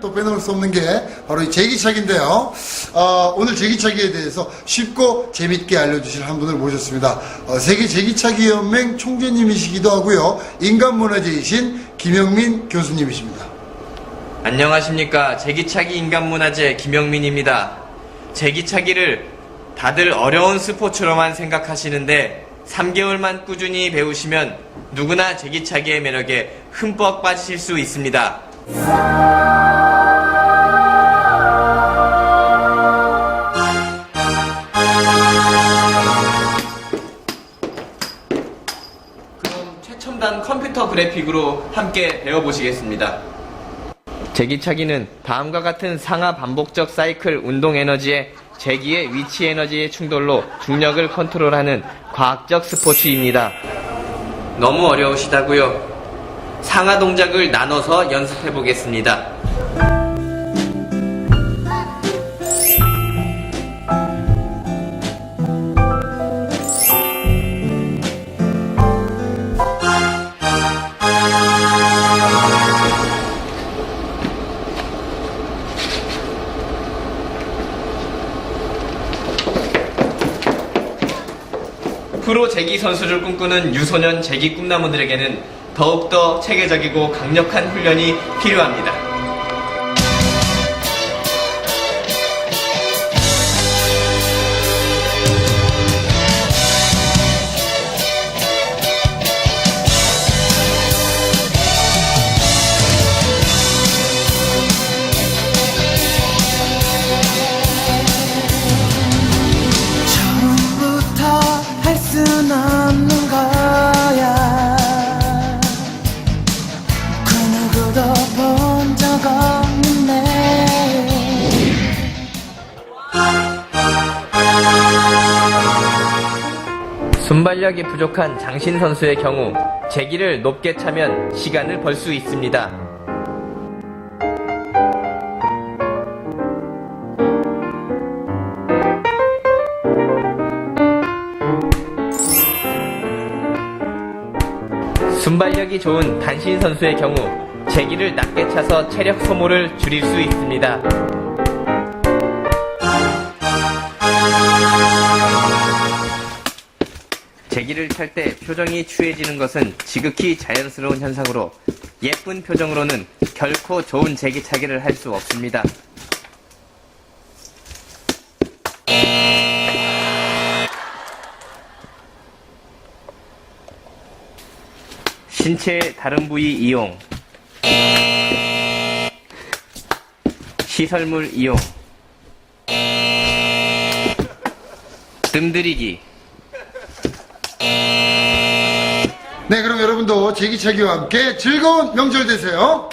또 빼놓을 수 없는 게 바로 이 제기차기인데요. 어, 오늘 제기차기에 대해서 쉽고 재밌게 알려주실 한 분을 모셨습니다. 어, 세계 제기차기 연맹 총재님이시기도 하고요. 인간문화재이신 김영민 교수님이십니다. 안녕하십니까. 제기차기 인간문화재 김영민입니다. 제기차기를 다들 어려운 스포츠로만 생각하시는데 3개월만 꾸준히 배우시면 누구나 제기차기의 매력에 흠뻑 빠지실 수 있습니다. 첨단 컴퓨터 그래픽으로 함께 배워보시겠습니다. 제기차기는 다음과 같은 상하 반복적 사이클 운동 에너지의 제기의 위치 에너지의 충돌로 중력을 컨트롤하는 과학적 스포츠입니다. 너무 어려우시다고요? 상하 동작을 나눠서 연습해 보겠습니다. 프로 제기 선수를 꿈꾸는 유소년 제기 꿈나무들에게는 더욱더 체계적이고 강력한 훈련이 필요합니다. 순발력이 부족한 장신 선수의 경우 제기를 높게 차면 시간을 벌 수 있습니다. 순발력이 좋은 단신 선수의 경우 제기를 낮게 차서 체력 소모를 줄일 수 있습니다. 제기를 찰 때 표정이 추해지는 것은 지극히 자연스러운 현상으로 예쁜 표정으로는 결코 좋은 제기차기를 할 수 없습니다. 신체의 다른 부위 이용 시설물 이용 뜸들이기 네, 그럼 여러분도 제기차기와 함께 즐거운 명절 되세요.